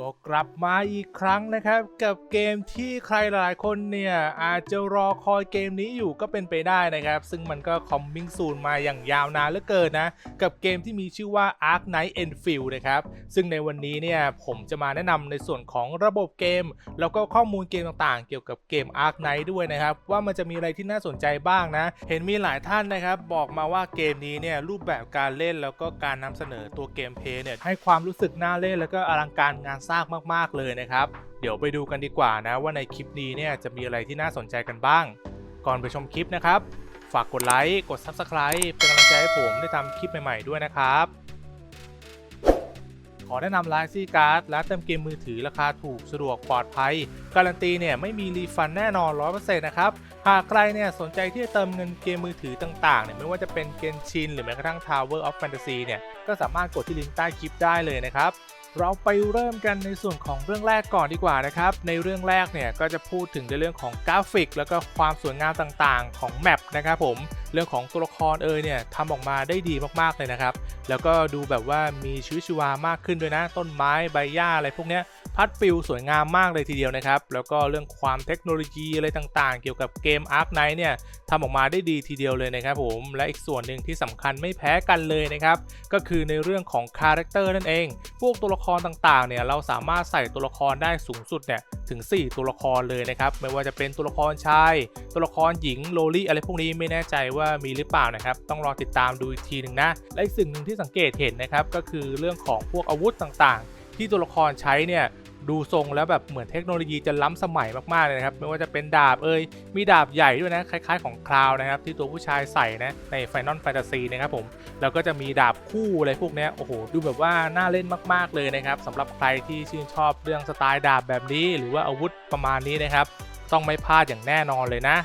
ก็กลับมาอีกครั้งนะครับ กับเกมที่ใครหลายคนเนี่ย อาจจะรอคอยเกมนี้อยู่ก็เป็นไปได้นะครับ ซึ่งมันก็คอมมิ่งซูนมาอย่างยาวนานเหลือเกินนะ กับเกมที่มีชื่อว่า Ark Knight Enfield นะครับ ซึ่งในวันนี้เนี่ย ผมจะมาแนะนำในส่วนของระบบเกม แล้วก็ข้อมูลเกมต่างๆ เกี่ยวกับเกม Ark Knight ด้วยนะครับ ว่ามันจะมีอะไรที่น่าสนใจบ้างนะ เห็นมีหลายท่านนะครับ บอกมาว่าเกมนี้เนี่ยรูปแบบการเล่นแล้วก็การนำเสนอตัวเกมเพลย์เนี่ยให้ความรู้สึกน่าเล่นแล้วก็อลังการงานสร้างมากๆเลยนะครับ เดี๋ยวไปดูกันดีกว่านะว่าในคลิปนี้เนี่ยจะมีอะไรที่น่าสนใจกันบ้าง ก่อนไปชมคลิปนะครับ ฝากกดไลค์กด Subscribe เป็นกำลังใจให้ผมได้ทำคลิปใหม่ๆด้วยนะครับขอแนะนำไลน์ซี่การ์ดร้านเติมเกมมือถือราคาถูกสะดวกปลอดภัย การันตีเนี่ยไม่มีรีฟันแน่นอน 100%นะครับ หากใครเนี่ยสนใจที่จะเติมเงินเกมมือถือต่างๆเนี่ยไม่ว่าจะเป็นเกนชินหรือแม้กระทั่ง Tower of Fantasy เนี่ยก็สามารถกดที่ลิงก์ใต้คลิปได้เลยนะครับ เราไปเริ่มกันในส่วนของเรื่องแรกก่อนดีกว่านะครับ ในเรื่องแรกเนี่ยก็จะพูดถึงในเรื่องของกราฟิก แล้วก็ความสวยงามต่างๆ ของแมปนะครับผม เรื่องของตัวละครเอยเนี่ยทำออกมาได้ดีมากๆเลยนะครับ แล้วก็ดูแบบว่ามีชีวิตชีวามากขึ้นด้วยนะ ต้นไม้ใบหญ้าอะไรพวกเนี้ย พัดฟิลสวยงามมากเลยทีเดียวนะครับ แล้วก็เรื่องความเทคโนโลยีอะไรต่างๆ เกี่ยวกับเกม Ark Knight เนี่ยทำออกมาได้ดีทีเดียวเลยนะครับผม และอีกส่วนหนึ่งที่สำคัญไม่แพ้กันเลยนะครับ ก็คือในเรื่องของคาแรคเตอร์นั่นเอง พวกตัวละครต่างๆ เนี่ยเราสามารถใส่ตัวละครได้สูงสุดเนี่ยถึง 4 ตัวละครเลยนะครับ ไม่ว่าจะเป็นตัวละครชาย ตัวละครหญิงโลลี่อะไรพวกนี้ไม่แน่ใจว่ามีหรือเปล่านะครับ ต้องรอติดตามดูอีกทีหนึ่งนะ และอีกสิ่งหนึ่งที่สังเกตเห็นนะครับ ก็คือเรื่องของพวกอาวุธต่างๆ ที่ตัวละครใช้เนี่ยดูทรงแล้วแบบเหมือนเทคโนโลยีจะล้ำสมัยมากๆเลยนะครับไม่ว่าจะเป็นดาบเอ่ยมีดาบใหญ่ด้วยนะคล้ายๆของคลาวนะครับที่ตัวผู้ชายใส่นะใน Final Fantasy นะครับผมแล้วก็จะมีดาบคู่อะไรพวกนี้โอ้โหดูแบบว่าน่าเล่นมากๆเลยนะครับสำหรับใครที่ชื่นชอบเรื่องสไตล์ดาบแบบนี้ หรือว่าอาวุธประมาณนี้นะครับต้องไม่พลาดอย่างแน่นอนเลยนะ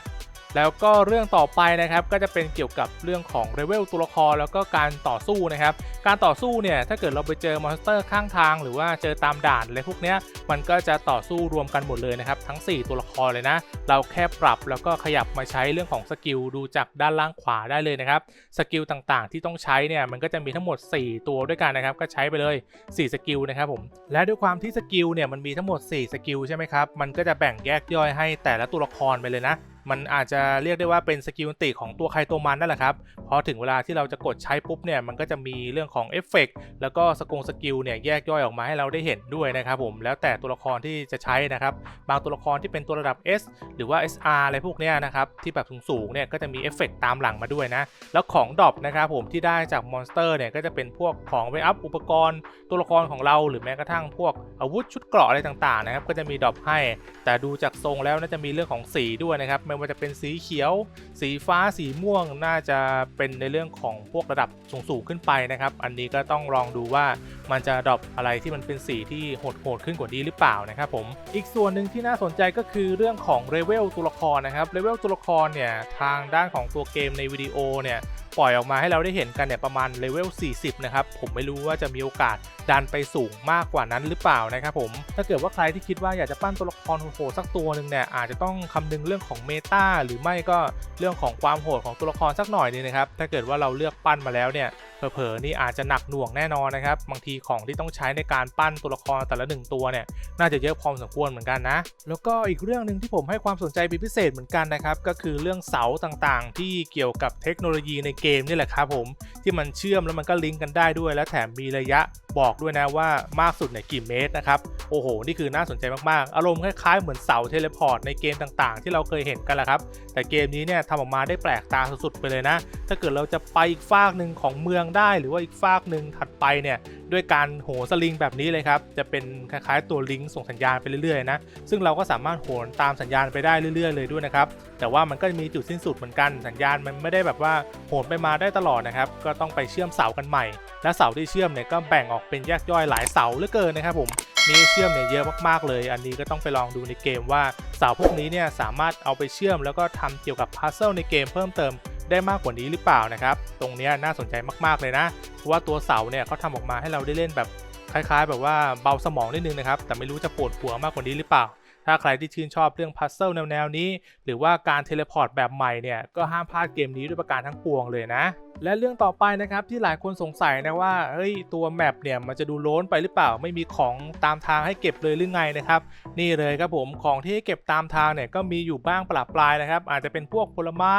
แล้วก็เรื่องต่อไปนะครับก็จะเป็นเกี่ยวกับเรื่องของเลเวลตัวละครแล้วก็การต่อสู้นะครับ การต่อสู้เนี่ยถ้าเกิดเราไปเจอมอนสเตอร์ข้างทาง หรือว่าเจอตามด่านอะไรพวกเนี้ยมันก็จะต่อสู้รวมกันหมดเลยนะครับ ทั้ง 4 ตัวละครเลยนะ เราแค่ปรับแล้วก็ขยับมาใช้เรื่องของสกิลดูจากด้านล่างขวาได้เลยนะครับสกิลต่างๆ ที่ต้องใช้เนี่ยมันก็จะมีทั้งหมด 4 ตัวด้วยกันนะครับก็ใช้ไปเลย 4 สกิลนะครับผมและด้วยความที่สกิลเนี่ยมันมีทั้งหมด 4 สกิลใช่ไหมครับมันก็จะแบ่งแยกย่อยให้แต่ละตัวละครไปเลยนะ มันอาจจะเรียกได้ว่าเป็นสกิลอันติของตัวใครตัวมันนั่นแหละครับ พอถึงเวลาที่เราจะกดใช้ปุ๊บเนี่ยมันก็จะมีเรื่องของเอฟเฟกต์แล้วก็สกงสกิลเนี่ยแยกย่อยออกมาให้เราได้เห็นด้วยนะครับผม แล้วแต่ตัวละครที่จะใช้นะครับ บางตัวละครที่เป็นตัวระดับ S หรือว่า SR อะไรพวกเนี้ยนะครับที่แบบสูงๆเนี่ยก็จะมีเอฟเฟกต์ตามหลังมาด้วยนะ แล้วของดรอปนะครับผมที่ได้จากมอนสเตอร์เนี่ยก็จะเป็นพวกของไวอัพอุปกรณ์ ตัวละครของเราหรือแม้กระทั่งพวกอาวุธชุดเกราะอะไรต่างๆนะครับก็จะมีดรอปให้ แต่ดูจากทรงแล้วน่าจะมีเรื่องของสีด้วยนะครับไม่ว่าจะเป็นสีเขียว สีฟ้าสีม่วงน่าจะเป็นในเรื่องของพวกระดับสูงๆขึ้นไปนะครับ อันนี้ก็ต้องลองดูว่ามันจะดรอปอะไรที่มันเป็นสีที่โหดๆขึ้นกว่านี้หรือเปล่านะครับผมอีกส่วนหนึ่งที่น่าสนใจก็คือเรื่องของเลเวลตัวละครนะครับเลเวลตัวละครเนี่ยทางด้านของตัวเกมในวิดีโอเนี่ยปล่อยออกมาให้เราได้เห็นกันเนี่ยประมาณเลเวล 40 นะครับ ผมไม่รู้ว่าจะมีโอกาสดันไปสูงมากกว่านั้นหรือเปล่านะครับผม ถ้าเกิดว่าใครที่คิดว่าอยากจะปั้นตัวละครโหดสักตัวหนึ่งเนี่ยอาจจะต้องคำนึงเรื่องของเมตาหรือไม่ก็เรื่องของความโหดของตัวละครสักหน่อยนึงนะครับ ถ้าเกิดว่าเราเลือกปั้นมาแล้วเนี่ยเผลอๆนี่อาจจะหนักหน่วงแน่นอนนะครับ บางทีของที่ต้องใช้ในการปั้นตัวละครแต่ละหนึ่งตัวเนี่ยน่าจะเยอะพอสมควรเหมือนกันนะ แล้วก็อีกเรื่องหนึ่งที่ผมให้ความสนใจเป็นพิเศษเหมือนกันนะครับก็คือเรื่องเสาต่างๆ ที่เกี่ยวกับเทคโนโลยีในเกมนี่แหละครับผมที่มันเชื่อมแล้วมันก็ลิงก์กันได้ด้วย และแถมมีระยะบอกด้วยนะว่ามากสุดเนี่ยกี่เมตรนะครับโอ้โห นี่คือน่าสนใจมากๆ อารมณ์คล้ายๆเหมือนเสาเทเลพอร์ตในเกมต่างๆ ที่เราเคยเห็นกันแหละครับ แต่เกมนี้เนี่ยทำออกมาได้แปลกตาสุดๆไปเลยนะ ถ้าเกิดเราจะไปอีกฟากหนึ่งของเมืองได้ หรือว่าอีกฟากหนึ่งถัดไปเนี่ยด้วยการโหนสลิงแบบนี้เลยครับจะเป็นคล้ายๆตัวลิงก์ส่งสัญญาณไปเรื่อยๆนะซึ่งเราก็สามารถโหนตามสัญญาณไปได้เรื่อยๆ เลยด้วยนะครับแต่ว่ามันก็มีจุดสิ้นสุดเหมือนกันสัญญาณมันไม่ได้แบบว่าโหนไปมาได้ตลอดนะครับ ก็ต้องไปเชื่อมเสากันใหม่ และเสาที่เชื่อมเนี่ยก็แบ่งออกเป็นแยกย่อยหลายเสาเหลือเกินนะครับผมมีเชื่อมเนี่ยเยอะมากๆเลย อันนี้ก็ต้องไปลองดูในเกมว่าเสาพวกนี้เนี่ยสามารถเอาไปเชื่อมแล้วก็ทำเกี่ยวกับพัซเซิลในเกมเพิ่มเติมได้มากกว่านี้หรือเปล่านะครับ ตรงนี้น่าสนใจมากๆเลยนะ เพราะว่าตัวเสาเนี่ยเขาทำออกมาให้เราได้เล่นแบบคล้าย ๆ แบบว่าเบาสมองนิดนึงนะครับ แต่ไม่รู้จะปวดหัวมากกว่านี้หรือเปล่า ถ้าใครที่ชื่นชอบเรื่องพัซเซิลแนวๆนี้ หรือว่าการเทเลพอร์ตแบบใหม่เนี่ยก็ห้ามพลาดเกมนี้ด้วยประการทั้งปวงเลยนะและเรื่องต่อไปนะครับที่หลายคนสงสัยนะว่าเฮ้ยตัวแมปเนี่ยมันจะดูโล้นไปหรือเปล่า ไม่มีของตามทางให้เก็บเลยหรือไงนะครับนี่เลยครับผมของที่ให้เก็บตามทางเนี่ยก็มีอยู่บ้างปลาปลายนะครับอาจจะเป็นพวกผลไม้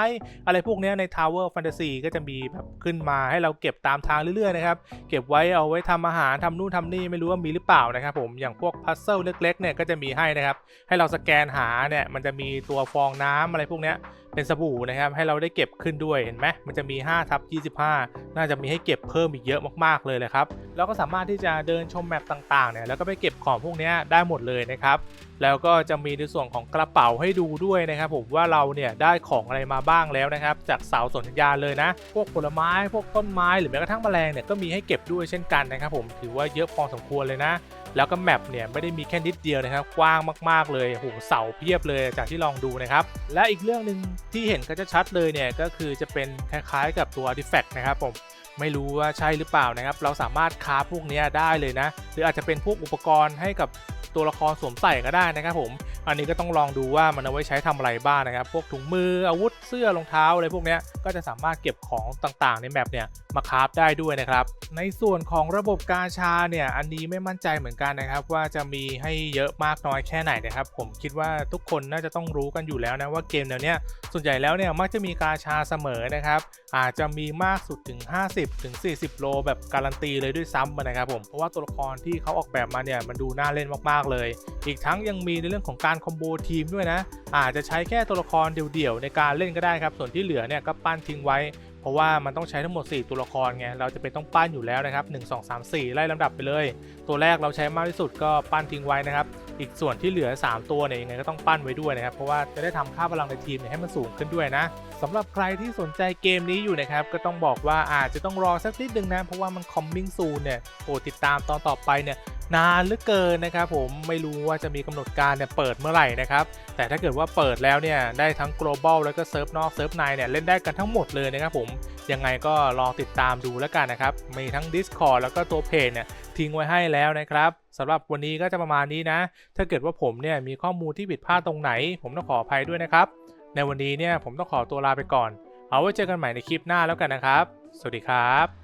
อะไรพวกนี้ใน Tower Fantasy ก็จะมีแบบขึ้นมาให้เราเก็บตามทางเรื่อยๆนะครับเก็บไว้เอาไว้ทำอาหารทำนู่นทำนี่ไม่รู้ว่ามีหรือเปล่านะครับผมอย่างพวกพัซเซิลเล็กๆเนี่ยก็จะมีให้นะครับให้เราสแกนหาเนี่ยมันจะมีตัวฟองน้ำอะไรพวกนี้ เป็นสบู่นะครับ ให้เราได้เก็บขึ้นด้วยเห็นไหมมันจะมี5ทับ25 น่าจะมีให้เก็บเพิ่มอีกเยอะมากๆเลยเลยครับแล้วก็สามารถที่จะเดินชมแมปต่างๆเนี่ยแล้วก็ไปเก็บของพวกนี้ได้หมดเลยนะครับแล้วก็จะมีในส่วนของกระเป๋าให้ดูด้วยนะครับ ผมว่าเราเนี่ยได้ของอะไรมาบ้างแล้วนะครับ จากเสาสนธยาเลยนะ พวกผลไม้พวกต้นไม้หรือแม้กระทั่งแมลงเนี่ยก็มีให้เก็บด้วยเช่นกันนะครับ ผมถือว่าเยอะพอสมควรเลยนะ แล้วก็แมปเนี่ยไม่ได้มีแค่นิดเดียวนะครับกว้างมากๆเลยโหเสาเพียบเลยจากที่ลองดูนะครับและอีกเรื่องหนึ่งที่เห็นก็จะชัดเลยเนี่ยก็คือจะเป็นคล้ายๆกับตัว artifact นะครับผมไม่รู้ว่าใช่หรือเปล่านะครับ เราสามารถคราพวกนี้ได้เลยนะ หรืออาจจะเป็นพวกอุปกรณ์ให้กับตัวละครสวมใส่ก็ได้นะครับผม อันนี้ก็ต้องลองดูว่ามันเอาไว้ใช้ทำอะไรบ้างนะครับ พวกถุงมืออาวุธเสื้อรองเท้าอะไรพวกนี้ก็จะสามารถเก็บของต่างๆ ในแมปเนี่ยมาคราฟได้ด้วยนะครับ ในส่วนของระบบกาชาเนี่ยอันนี้ไม่มั่นใจเหมือนกันนะครับ ว่าจะมีให้เยอะมากน้อยแค่ไหนนะครับ ผมคิดว่าทุกคนน่าจะต้องรู้กันอยู่แล้วนะว่าเกมแนวเนี้ยส่วนใหญ่แล้วเนี่ยมักจะมีกาชาเสมอนะครับ อาจจะมีมากสุดถึง 50ถึง40 โลแบบการันตีเลยด้วยซ้ำนะครับผมเพราะว่าตัวละครที่เขาออกแบบมาเนี่ยมันดูน่าเล่นมากๆเลย อีกทั้งยังมีในเรื่องของการคอมโบทีมด้วยนะ อาจจะใช้แค่ตัวละครเดี่ยวๆในการเล่นก็ได้ครับ ส่วนที่เหลือเนี่ยก็ปั้นทิ้งไว้เพราะว่ามันต้องใช้ทั้งหมด 4 ตัวละครไง เราจะเป็นต้องปั้นอยู่แล้วนะครับ 1 2 3 4 ไล่ลำดับไปเลย ตัวแรกเราใช้มากที่สุดก็ปั้นทิ้งไว้นะครับอีกส่วนที่เหลือ 3 ตัวเนี่ยยังไงก็ต้องปั้นไว้ด้วยนะครับ เพราะว่าจะได้ทำค่าพลังในทีมเนี่ยให้มันสูงขึ้นด้วยนะสำหรับใครที่สนใจเกมนี้อยู่นะครับ ก็ต้องบอกว่าอาจจะต้องรอสักนิดนึงนะ เพราะว่ามัน coming soon เนี่ยโปรดติดตามตอนต่อไปเนี่ยนานเหลือเกินนะครับผมไม่รู้ว่าจะมีกำหนดการเนี่ยเปิดเมื่อไหร่นะครับแต่ถ้าเกิดว่าเปิดแล้วเนี่ยได้ทั้ง global แล้วก็เซิร์ฟนอกเซิร์ฟในเนี่ยเล่นได้กันทั้งหมดเลยนะครับผมยังไงก็ลองติดตามดูแล้วกันนะครับมีทั้ง Discord แล้วก็ตัวเพจเนี่ย ทิ้งไว้ให้แล้วนะครับสำหรับวันนี้ก็จะประมาณนี้นะ ถ้าเกิดว่าผมเนี่ยมีข้อมูลที่ผิดพลาดตรงไหน ผมต้องขออภัยด้วยนะครับ ในวันนี้เนี่ยผมต้องขอตัวลาไปก่อน เอาไว้เจอกันใหม่ในคลิปหน้าแล้วกันนะครับ สวัสดีครับ